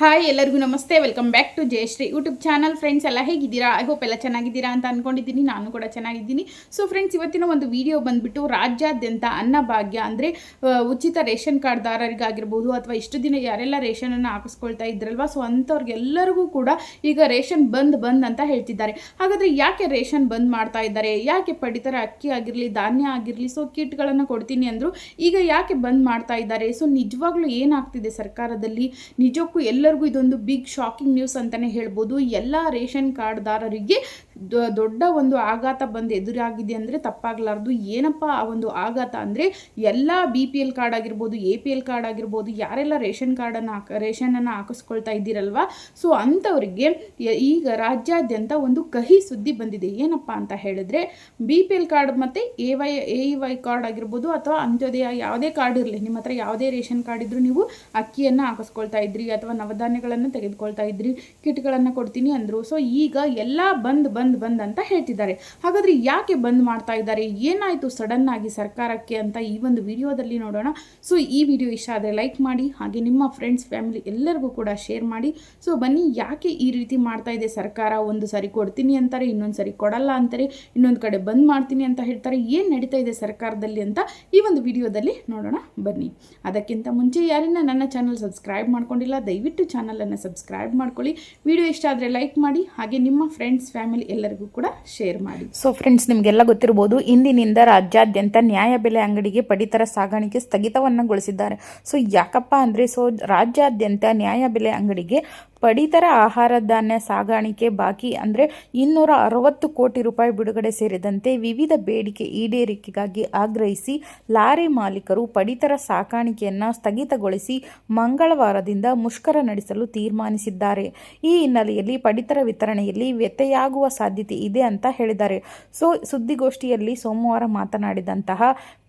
Hi ಎಲ್ಲರಿಗೂ ನಮಸ್ತೆ. Welcome back to Jayashree YouTube channel friends ಎಲ್ಲ ಹೇಗಿದ್ದೀರಾ? ಐ ಹೋಪ್ ಎಲ್ಲ ಚೆನ್ನಾಗಿದ್ದೀರಾ ಅಂತ ಅಂದ್ಕೊಂಡಿದ್ದೀನಿ ನಾನು ಕೂಡ ಚೆನ್ನಾಗಿದ್ದೀನಿ. ಸೊ ಫ್ರೆಂಡ್ಸ್ ಇವತ್ತಿನ ಒಂದು ವಿಡಿಯೋ ಬಂದ್ಬಿಟ್ಟು ರಾಜ್ಯಾದ್ಯಂತ ಅನ್ನಭಾಗ್ಯ ಅಂದರೆ ಉಚಿತ ರೇಷನ್ ಕಾರ್ಡ್ದಾರರಿಗಾಗಿರ್ಬೋದು ಅಥವಾ ಇಷ್ಟು ದಿನ ಯಾರೆಲ್ಲ ರೇಷನನ್ನು ಹಾಕಿಸ್ಕೊಳ್ತಾ ಇದ್ರಲ್ವ? ಸೊ ಅಂಥವ್ರಿಗೆಲ್ಲರಿಗೂ ಕೂಡ ಈಗ ರೇಷನ್ ಬಂದ್ ಬಂದ್ ಅಂತ ಹೇಳ್ತಿದ್ದಾರೆ. ಹಾಗಾದರೆ ಯಾಕೆ ರೇಷನ್ ಬಂದ್ ಮಾಡ್ತಾ ಇದ್ದಾರೆ? ಯಾಕೆ ಪಡಿತರ ಅಕ್ಕಿ ಆಗಿರಲಿ, ಧಾನ್ಯ ಆಗಿರಲಿ ಸೊ ಕಿಟ್ಗಳನ್ನು ಕೊಡ್ತೀನಿ ಅಂದರು ಈಗ ಯಾಕೆ ಬಂದ್ ಮಾಡ್ತಾ ಇದ್ದಾರೆ? ಸೊ ನಿಜವಾಗ್ಲೂ ಏನಾಗ್ತಿದೆ ಸರ್ಕಾರದಲ್ಲಿ? ನಿಜಕ್ಕೂ ಎಲ್ಲರಿಗೂ ಇದೊಂದು ಬಿಗ್ ಶಾಕಿಂಗ್ ನ್ಯೂಸ್ ಅಂತಲೇ ಹೇಳ್ಬೋದು. ಎಲ್ಲ ರೇಷನ್ ಕಾರ್ಡ್ದಾರರಿಗೆ ದೊಡ್ಡ ಒಂದು ಆಘಾತ ಬಂದು ಎದುರಾಗಿದೆ ಅಂದರೆ ತಪ್ಪಾಗಲಾರ್ದು. ಏನಪ್ಪ ಆ ಒಂದು ಆಘಾತ ಅಂದರೆ ಎಲ್ಲ ಬಿ ಪಿ ಎಲ್ ಕಾರ್ಡ್ ಆಗಿರ್ಬೋದು ಎ ಪಿ ಎಲ್ ಕಾರ್ಡ್ ಆಗಿರ್ಬೋದು, ಯಾರೆಲ್ಲ ರೇಷನ್ ಕಾರ್ಡನ್ನು ಹಾಕ, ರೇಷನನ್ನು ಹಾಕಿಸ್ಕೊಳ್ತಾ ಇದ್ದೀರಲ್ವ? ಸೊ ಅಂಥವ್ರಿಗೆ ಈಗ ರಾಜ್ಯಾದ್ಯಂತ ಒಂದು ಕಹಿ ಸುದ್ದಿ ಬಂದಿದೆ. ಏನಪ್ಪ ಅಂತ ಹೇಳಿದ್ರೆ ಬಿ ಪಿ ಎಲ್ ಕಾರ್ಡ್ ಮತ್ತು A Y A Y card ಆಗಿರ್ಬೋದು ಅಥವಾ ಅಂತ್ಯೋದಯ ಯಾವುದೇ ಕಾರ್ಡ್ ಇರಲಿ, ನಿಮ್ಮ ಹತ್ರ ಯಾವುದೇ ರೇಷನ್ ಕಾರ್ಡ್ ಇದ್ದರೂ ನೀವು ಅಕ್ಕಿಯನ್ನು ಹಾಕಿಸ್ಕೊಳ್ತಾ ಇದ್ರಿ ಅಥವಾ ನವಧಾನ್ಯಗಳನ್ನು ತೆಗೆದುಕೊಳ್ತಾ ಇದ್ರಿ, ಕಿಟ್ಗಳನ್ನು ಕೊಡ್ತೀನಿ ಅಂದರು. ಸೊ ಈಗ ಎಲ್ಲ ಬಂದ್ ಬಂದ್ ಬಂದ್ ಅಂತ ಹೇಳ್ತಿದ್ದಾರೆ. ಹಾಗಾದರೆ ಯಾಕೆ ಬಂದ್ ಮಾಡ್ತಾ ಇದ್ದಾರೆ? ಏನಾಯಿತು ಸಡನ್ ಆಗಿ ಸರ್ಕಾರಕ್ಕೆ ಅಂತ ಈ ಒಂದು ವಿಡಿಯೋದಲ್ಲಿ ನೋಡೋಣ. ಸೊ ಈ ವಿಡಿಯೋ ಇಷ್ಟ ಆದರೆ ಲೈಕ್ ಮಾಡಿ, ಹಾಗೆ ನಿಮ್ಮ ಫ್ರೆಂಡ್ಸ್ ಫ್ಯಾಮಿಲಿ ಎಲ್ಲರಿಗೂ ಕೂಡ ಶೇರ್ ಮಾಡಿ. ಸೊ ಬನ್ನಿ ಯಾಕೆ ಈ ರೀತಿ ಮಾಡ್ತಾ ಇದೆ ಸರ್ಕಾರ? ಒಂದು ಸರಿ ಕೊಡ್ತೀನಿ ಅಂತಾರೆ, ಇನ್ನೊಂದು ಸರಿ ಕೊಡಲ್ಲ ಅಂತಾರೆ, ಇನ್ನೊಂದು ಕಡೆ ಬಂದ್ ಮಾಡ್ತೀನಿ ಅಂತ ಹೇಳ್ತಾರೆ. ಏನು ನಡೀತಾ ಇದೆ ಸರ್ಕಾರದಲ್ಲಿ ಅಂತ ಈ ಒಂದು ವಿಡಿಯೋದಲ್ಲಿ ನೋಡೋಣ. ಬನ್ನಿ. ಅದಕ್ಕಿಂತ ಮುಂಚೆ ಯಾರನ್ನ ನನ್ನ ಚಾನಲ್ ಸಬ್ಸ್ಕ್ರೈಬ್ ಮಾಡ್ಕೊಂಡಿಲ್ಲ, ದಯವಿಟ್ಟು ಚಾನಲನ್ನು ಸಬ್ಸ್ಕ್ರೈಬ್ ಮಾಡ್ಕೊಳ್ಳಿ. ವಿಡಿಯೋ ಇಷ್ಟ ಆದರೆ ಲೈಕ್ ಮಾಡಿ, ಹಾಗೆ ನಿಮ್ಮ ಫ್ರೆಂಡ್ಸ್ ಫ್ಯಾಮಿಲಿ ಎಲ್ಲರಿಗೂ ಕೂಡ ಶೇರ್ ಮಾಡಿ. ಸೊ ಫ್ರೆಂಡ್ಸ್ ನಿಮಗೆಲ್ಲ ಗೊತ್ತಿರಬಹುದು ಇಂದಿನಿಂದ ರಾಜ್ಯಾದ್ಯಂತ ನ್ಯಾಯಬೆಲೆ ಅಂಗಡಿಗೆ ಪಡಿತರ ಸಾಗಾಣಿಕೆ ಸ್ಥಗಿತವನ್ನಗೊಳಿಸಿದ್ದಾರೆ. ಸೊ ಯಾಕಪ್ಪ ಅಂದರೆ ಸೊ ರಾಜ್ಯಾದ್ಯಂತ ನ್ಯಾಯಬೆಲೆ ಅಂಗಡಿಗೆ ಪಡಿತರ ಆಹಾರ ಧಾನ್ಯ ಸಾಗಾಣಿಕೆ ಬಾಕಿ ಅಂದರೆ ಇನ್ನೂರ ಅರವತ್ತು ಕೋಟಿ ರೂಪಾಯಿ ಬಿಡುಗಡೆ ಸೇರಿದಂತೆ ವಿವಿಧ ಬೇಡಿಕೆ ಈಡೇರಿಕೆಗಾಗಿ ಆಗ್ರಹಿಸಿ ಲಾರಿ ಮಾಲೀಕರು ಪಡಿತರ ಸಾಕಾಣಿಕೆಯನ್ನು ಸ್ಥಗಿತಗೊಳಿಸಿ ಮಂಗಳವಾರದಿಂದ ಮುಷ್ಕರ ನಡೆಸಲು ತೀರ್ಮಾನಿಸಿದ್ದಾರೆ. ಈ ಹಿನ್ನೆಲೆಯಲ್ಲಿ ಪಡಿತರ ವಿತರಣೆಯಲ್ಲಿ ವ್ಯತ್ಯಯಾಗುವ ಸಾಧ್ಯತೆ ಇದೆ ಅಂತ ಹೇಳಿದ್ದಾರೆ. ಸೊ, ಸುದ್ದಿಗೋಷ್ಠಿಯಲ್ಲಿ ಸೋಮವಾರ ಮಾತನಾಡಿದಂತಹ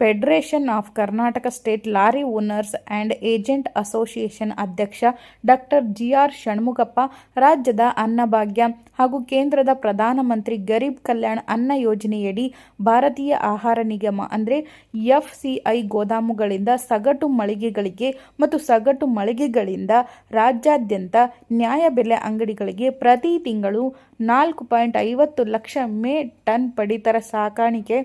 federation of Karnataka state lorry owners and agent association ಅಧ್ಯಕ್ಷ ಡಾಕ್ಟರ್ ಜಿ ಆರ್ ಷಣ್ಮುಖಪ್ಪ ರಾಜ್ಯದ ಅನ್ನಭಾಗ್ಯ ಹಾಗೂ ಕೇಂದ್ರದ ಪ್ರಧಾನಮಂತ್ರಿ ಗರೀಬ್ ಕಲ್ಯಾಣ್ ಅನ್ನ ಯೋಜನೆಯಡಿ ಭಾರತೀಯ ಆಹಾರ ನಿಗಮ ಅಂದರೆ ಎಫ್ ಸಿ ಗೋದಾಮುಗಳಿಂದ ಸಗಟು ಮಳಿಗೆಗಳಿಗೆ ಮತ್ತು ಸಗಟು ಮಳಿಗೆಗಳಿಂದ ರಾಜ್ಯಾದ್ಯಂತ ನ್ಯಾಯಬೆಲೆ ಅಂಗಡಿಗಳಿಗೆ ಪ್ರತಿ ತಿಂಗಳು ನಾಲ್ಕು ಪಾಯಿಂಟ್ ಐವತ್ತು ಲಕ್ಷ ಮೇ ಟನ್ ಪಡಿತರ ಸಾಕಾಣಿಕೆ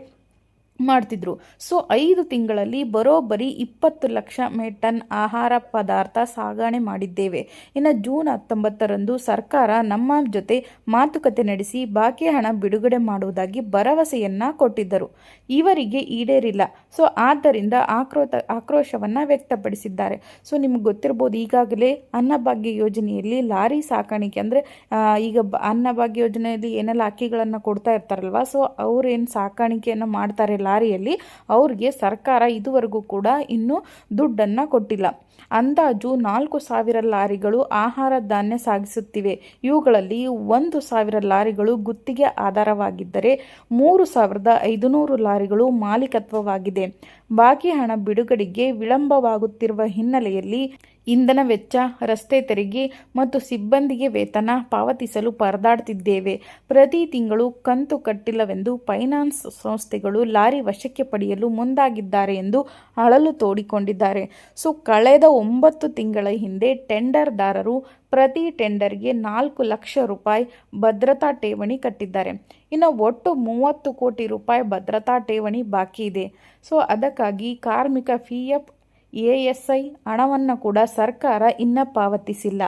ಮಾಡ್ತಿದ್ರು. ಸೊ, ಐದು ತಿಂಗಳಲ್ಲಿ ಬರೋಬ್ಬರಿ ಇಪ್ಪತ್ತು ಲಕ್ಷ ಮೆಟನ್ ಆಹಾರ ಪದಾರ್ಥ ಸಾಗಣೆ ಮಾಡಿದ್ದೇವೆ. ಇನ್ನು ಜೂನ್ ಹತ್ತೊಂಬತ್ತರಂದು ಸರ್ಕಾರ ನಮ್ಮ ಜೊತೆ ಮಾತುಕತೆ ನಡೆಸಿ ಬಾಕಿ ಹಣ ಬಿಡುಗಡೆ ಮಾಡುವುದಾಗಿ ಭರವಸೆಯನ್ನ ಕೊಟ್ಟಿದ್ದರು. ಇವರಿಗೆ ಈಡೇರಿಲ್ಲ. ಸೊ, ಆದ್ದರಿಂದ ಆಕ್ರೋತ, ಆಕ್ರೋಶವನ್ನು ವ್ಯಕ್ತಪಡಿಸಿದ್ದಾರೆ. ಸೊ, ನಿಮ್ಗೆ ಗೊತ್ತಿರ್ಬೋದು, ಈಗಾಗಲೇ ಅನ್ನಭಾಗ್ಯ ಯೋಜನೆಯಲ್ಲಿ ಲಾರಿ ಸಾಕಾಣಿಕೆ ಅಂದರೆ ಈಗ ಅನ್ನಭಾಗ್ಯ ಯೋಜನೆಯಲ್ಲಿ ಏನೆಲ್ಲ ಅಕ್ಕಿಗಳನ್ನು ಕೊಡ್ತಾ ಇರ್ತಾರಲ್ವ, ಸೊ, ಅವ್ರೇನು ಸಾಕಾಣಿಕೆಯನ್ನು ಮಾಡ್ತಾರೆ ಲಾರಿಯಲ್ಲಿ ಅವ್ರಿಗೆ ಸರ್ಕಾರ ಇದುವರೆಗೂ ಕೂಡ ಇನ್ನೂ ದುಡ್ಡನ್ನು ಕೊಟ್ಟಿಲ್ಲ. ಅಂದಾಜು ನಾಲ್ಕು ಸಾವಿರ ಲಾರಿಗಳು ಆಹಾರ ಧಾನ್ಯ ಸಾಗಿಸುತ್ತಿವೆ. ಇವುಗಳಲ್ಲಿ ಒಂದು ಸಾವಿರ ಲಾರಿಗಳು ಗುತ್ತಿಗೆ ಆಧಾರವಾಗಿದ್ದರೆ ಮೂರು ಸಾವಿರದ ಐದುನೂರು ಲಾರಿಗಳು ಮಾಲೀಕತ್ವವಾಗಿದೆ. ಬಾಕಿ ಹಣ ಬಿಡುಗಡೆಗೆ ವಿಳಂಬವಾಗುತ್ತಿರುವ ಹಿನ್ನೆಲೆಯಲ್ಲಿ ಇಂಧನ ವೆಚ್ಚ, ರಸ್ತೆ ತೆರಿಗೆ ಮತ್ತು ಸಿಬ್ಬಂದಿಗೆ ವೇತನ ಪಾವತಿಸಲು ಪರದಾಡ್ತಿದ್ದೇವೆ. ಪ್ರತಿ ತಿಂಗಳು ಕಂತು ಕಟ್ಟಿಲ್ಲವೆಂದು ಫೈನಾನ್ಸ್ ಸಂಸ್ಥೆಗಳು ಲಾರಿ ವಶಕ್ಕೆ ಪಡೆಯಲು ಮುಂದಾಗಿದ್ದಾರೆ ಎಂದು ಅಳಲು ತೋಡಿಕೊಂಡಿದ್ದಾರೆ. ಸೊ, ಕಳೆದ ಒಂಬತ್ತು ತಿಂಗಳ ಹಿಂದೆ ಟೆಂಡರ್ದಾರರು ಪ್ರತಿ ಟೆಂಡರ್ಗೆ ನಾಲ್ಕು ಲಕ್ಷ ರೂಪಾಯಿ ಭದ್ರತಾ ಠೇವಣಿ ಕಟ್ಟಿದ್ದಾರೆ. ಇನ್ನು ಒಟ್ಟು ಮೂವತ್ತು ಕೋಟಿ ರೂಪಾಯಿ ಭದ್ರತಾ ಠೇವಣಿ ಬಾಕಿ ಇದೆ. ಸೊ, ಅದಕ್ಕಾಗಿ ಕಾರ್ಮಿಕ ಪಿ ಎಫ್ ಎ ಎಸ್ ಹಣವನ್ನು ಕೂಡ ಸರ್ಕಾರ ಇನ್ನೂ ಪಾವತಿಸಿಲ್ಲ.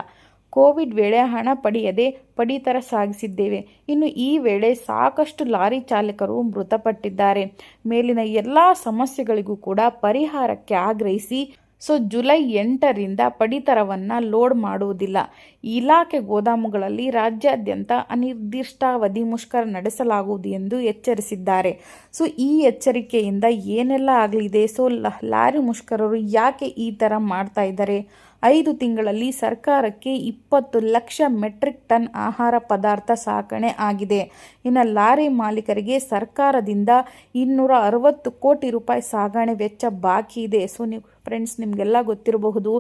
ಕೋವಿಡ್ ವೇಳೆ ಹಣ ಪಡೆಯದೆ ಪಡಿತರ ಸಾಗಿಸಿದ್ದೇವೆ. ಇನ್ನು ಈ ವೇಳೆ ಸಾಕಷ್ಟು ಲಾರಿ ಚಾಲಕರು ಮೃತಪಟ್ಟಿದ್ದಾರೆ. ಮೇಲಿನ ಎಲ್ಲ ಸಮಸ್ಯೆಗಳಿಗೂ ಕೂಡ ಪರಿಹಾರಕ್ಕೆ ಆಗ್ರಹಿಸಿ ಸೊ ಜುಲೈ ಎಂಟರಿಂದ ಪಡಿತರವನ್ನು ಲೋಡ್ ಮಾಡುವುದಿಲ್ಲ. ಇಲಾಖೆ ಗೋದಾಮುಗಳಲ್ಲಿ ರಾಜ್ಯಾದ್ಯಂತ ಅನಿರ್ದಿಷ್ಟಾವಧಿ ಮುಷ್ಕರ ನಡೆಸಲಾಗುವುದು ಎಂದು ಎಚ್ಚರಿಸಿದ್ದಾರೆ. ಸೊ ಈ ಎಚ್ಚರಿಕೆಯಿಂದ ಏನೆಲ್ಲ ಆಗಲಿದೆ? ಸೊ ಲಾರಿ ಮುಷ್ಕರರು ಯಾಕೆ ಈ ಥರ ಮಾಡ್ತಾ ಇದ್ದಾರೆ? ಐದು ತಿಂಗಳಲ್ಲಿ ಸರ್ಕಾರಕ್ಕೆ ಇಪ್ಪತ್ತು ಲಕ್ಷ ಮೆಟ್ರಿಕ್ ಟನ್ ಆಹಾರ ಪದಾರ್ಥ ಸಾಕಣೆ ಆಗಿದೆ. ಇನ್ನು ಲಾರಿ ಮಾಲೀಕರಿಗೆ ಸರ್ಕಾರದಿಂದ ಇನ್ನೂರ ಅರವತ್ತು ಕೋಟಿ ರೂಪಾಯಿ ಸಾಗಣೆ ವೆಚ್ಚ ಬಾಕಿ ಇದೆ. ಸೊ ನೀವು ಫ್ರೆಂಡ್ಸ್ ನಿಮಗೆಲ್ಲ ಗೊತ್ತಿರಬಹುದು,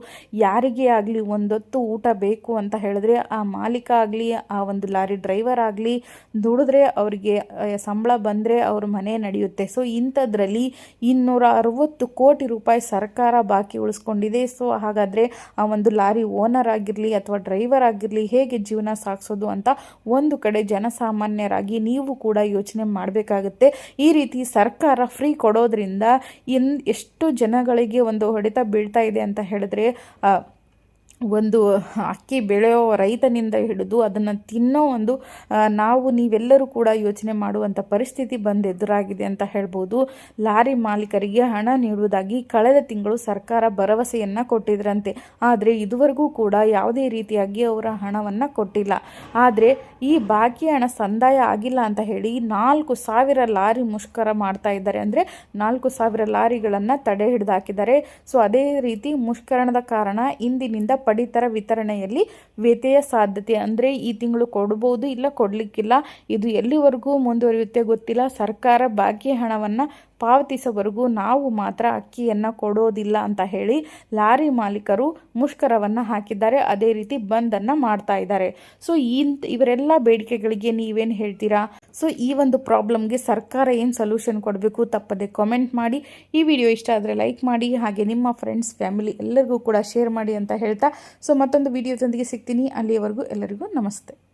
ಯಾರಿಗೇ ಆಗಲಿ ಒಂದೊತ್ತು ಊಟ ಬೇಕು ಅಂತ ಹೇಳಿದ್ರೆ ಆ ಮಾಲೀಕ ಆಗಲಿ, ಆ ಒಂದು ಲಾರಿ ಡ್ರೈವರ್ ಆಗಲಿ ದುಡಿದ್ರೆ ಅವರಿಗೆ ಸಂಬಳ ಬಂದರೆ ಅವ್ರ ಮನೆ ನಡೆಯುತ್ತೆ. ಸೊ ಇಂಥದ್ರಲ್ಲಿ ಇನ್ನೂರ ಅರವತ್ತು ಕೋಟಿ ರೂಪಾಯಿ ಸರ್ಕಾರ ಬಾಕಿ ಉಳಿಸ್ಕೊಂಡಿದೆ. ಸೊ ಹಾಗಾದರೆ ಆ ಒಂದು ಲಾರಿ ಓನರ್ ಆಗಿರಲಿ ಅಥವಾ ಡ್ರೈವರ್ ಆಗಿರಲಿ ಹೇಗೆ ಜೀವನ ಸಾಗಿಸೋದು ಅಂತ ಒಂದು ಕಡೆ ಜನಸಾಮಾನ್ಯರಾಗಿ ನೀವು ಕೂಡ ಯೋಚನೆ ಮಾಡಬೇಕಾಗುತ್ತೆ. ಈ ರೀತಿ ಸರ್ಕಾರ ಫ್ರೀ ಕೊಡೋದ್ರಿಂದ ಇನ್ ಎಷ್ಟು ಜನಗಳಿಗೆ ಒಂದು ಹೊಡೆತ ಬೀಳ್ತಾ ಇದೆ ಅಂತ ಹೇಳಿದ್ರೆ ಒಂದು ಅಕ್ಕಿ ಬೆಳೆಯೋ ರೈತನಿಂದ ಹಿಡಿದು ಅದನ್ನು ತಿನ್ನೋ ಒಂದು ನಾವು ನೀವೆಲ್ಲರೂ ಕೂಡ ಯೋಚನೆ ಮಾಡುವಂಥ ಪರಿಸ್ಥಿತಿ ಬಂದು ಎದುರಾಗಿದೆ ಅಂತ ಹೇಳ್ಬೋದು. ಲಾರಿ ಮಾಲೀಕರಿಗೆ ಹಣ ನೀಡುವುದಾಗಿ ಕಳೆದ ತಿಂಗಳು ಸರ್ಕಾರ ಭರವಸೆಯನ್ನು ಕೊಟ್ಟಿದ್ರಂತೆ. ಆದರೆ ಇದುವರೆಗೂ ಕೂಡ ಯಾವುದೇ ರೀತಿಯಾಗಿ ಅವರ ಹಣವನ್ನು ಕೊಟ್ಟಿಲ್ಲ. ಆದರೆ ಈ ಬಾಕಿ ಹಣ ಸಂದಾಯ ಆಗಿಲ್ಲ ಅಂತ ಹೇಳಿ ನಾಲ್ಕು ಸಾವಿರ ಲಾರಿ ಮುಷ್ಕರ ಮಾಡ್ತಾ ಇದ್ದಾರೆ. ಅಂದರೆ ನಾಲ್ಕು ಸಾವಿರ ಲಾರಿಗಳನ್ನು ತಡೆ ಹಿಡಿದಾಕಿದ್ದಾರೆ ಸೊ ಅದೇ ರೀತಿ ಮುಷ್ಕರಣದ ಕಾರಣ ಇಂದಿನಿಂದ ಪಡಿತರ ವಿತರಣೆಯಲ್ಲಿ ವ್ಯತ್ಯಯ ಸಾಧ್ಯತೆ ಅಂದರೆ ಈ ತಿಂಗಳು ಕೊಡ್ಬೋದು ಇಲ್ಲ ಕೊಡಲಿಕ್ಕಿಲ್ಲ? ಇದು ಎಲ್ಲಿವರೆಗೂ ಮುಂದುವರಿಯುತ್ತೆ ಗೊತ್ತಿಲ್ಲ. ಸರ್ಕಾರ ಬಾಕಿ ಹಣವನ್ನು ಪಾವತಿಸೋವರೆಗೂ ನಾವು ಮಾತ್ರ ಅಕ್ಕಿಯನ್ನು ಕೊಡೋದಿಲ್ಲ ಅಂತ ಹೇಳಿ ಲಾರಿ ಮಾಲೀಕರು ಮುಷ್ಕರವನ್ನು ಹಾಕಿದ್ದಾರೆ. ಅದೇ ರೀತಿ ಬಂದನ್ನು ಮಾಡ್ತಾ ಇದ್ದಾರೆ. ಸೊ ಇಂತ ಇವರೆಲ್ಲ ಬೇಡಿಕೆಗಳಿಗೆ ನೀವೇನು ಹೇಳ್ತೀರಾ? ಸೊ ಈ ಒಂದು ಪ್ರಾಬ್ಲಮ್ಗೆ ಸರ್ಕಾರ ಏನು ಸೊಲ್ಯೂಷನ್ ಕೊಡಬೇಕು ತಪ್ಪದೆ ಕಾಮೆಂಟ್ ಮಾಡಿ. ಈ ವಿಡಿಯೋ ಇಷ್ಟ ಆದರೆ ಲೈಕ್ ಮಾಡಿ. ಹಾಗೆ ನಿಮ್ಮ ಫ್ರೆಂಡ್ಸ್ ಫ್ಯಾಮಿಲಿ ಎಲ್ಲರಿಗೂ ಕೂಡ ಶೇರ್ ಮಾಡಿ ಅಂತ ಹೇಳ್ತಾ. ಸೊ ಮತ್ತೊಂದು ವಿಡಿಯೋದೊಂದಿಗೆ ಸಿಗ್ತೀನಿ. ಅಲ್ಲಿಯವರೆಗೂ ಎಲ್ಲರಿಗೂ ನಮಸ್ತೆ.